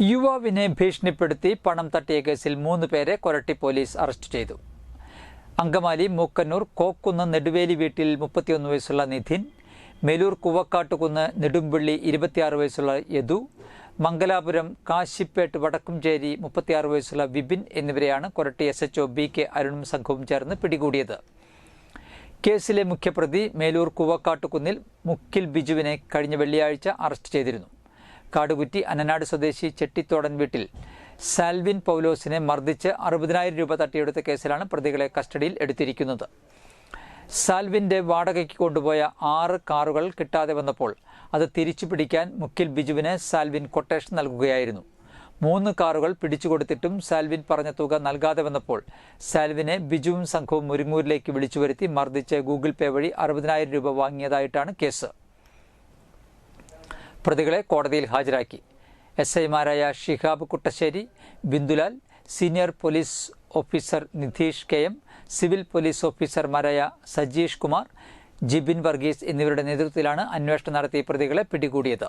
യുവാവിനെ ഭീഷണിപ്പെടുത്തി പണം തട്ടിയ കേസിൽ മൂന്ന് പേരെ കൊരട്ടി പോലീസ് അറസ്റ്റ് ചെയ്തു. അങ്കമാലി മൂക്കന്നൂർ കോക്കുന്ന് നെടുവേലി വീട്ടിൽ മുപ്പത്തിയൊന്ന് വയസ്സുള്ള നിധിൻ മേലൂർ കുവക്കാട്ടുകുന്ന് നെടുമ്പള്ളി ഇരുപത്തിയാറ് വയസ്സുള്ള യദു മംഗലാപുരം കാശിപ്പേട്ട് വടക്കുംചേരി മുപ്പത്തിയാറ് വയസ്സുള്ള വിപിൻ എന്നിവരെയാണ് Koratty S H O B K അരുണും സംഘവും ചേർന്ന് പിടികൂടിയത്. കേസിലെ മുഖ്യപ്രതി മേലൂർ കുവക്കാട്ടുകുന്നിൽ മുക്കിൽ ബിജുവിനെ കഴിഞ്ഞ വെള്ളിയാഴ്ച അറസ്റ്റ് ചെയ്തിരുന്നു. കാടുകുറ്റി അനനാട് സ്വദേശി ചെട്ടിത്തോടൻ വീട്ടിൽ സാൽവിൻ പൗലോസിനെ മർദ്ദിച്ച് അറുപതിനായിരം രൂപ തട്ടിയെടുത്ത കേസിലാണ് പ്രതികളെ കസ്റ്റഡിയിൽ എടുത്തിരിക്കുന്നത്. സാൽവിന്റെ വാടകയ്ക്ക് കൊണ്ടുപോയ ആറ് കാറുകൾ കിട്ടാതെ വന്നപ്പോൾ അത് തിരിച്ചു പിടിക്കാൻ മുക്കിൽ ബിജുവിന് സാൽവിൻ കൊട്ടേഷൻ നൽകുകയായിരുന്നു. മൂന്ന് കാറുകൾ പിടിച്ചു കൊടുത്തിട്ടും സാൽവിൻ പറഞ്ഞ തുക നൽകാതെ വന്നപ്പോൾ സാൽവിനെ ബിജുവും സംഘവും മുരിങ്ങൂരിലേക്ക് വിളിച്ചു വരുത്തി മർദ്ദിച്ച് ഗൂഗിൾ പേ വഴി അറുപതിനായിരം രൂപ വാങ്ങിയതായിട്ടാണ് കേസ്. പ്രതികളെ കോടതിയിൽ ഹാജരാക്കി. എസ് ഐമാരായ Shihab Kuttassery Bindulal senior police officer Nidheesh K M civil police ഓഫീസർമാരായ സജീഷ് കുമാർ ജിബിൻ വർഗീസ് എന്നിവരുടെ നേതൃത്വത്തിലാണ് അന്വേഷണം നടത്തി പ്രതികളെ പിടികൂടിയത്.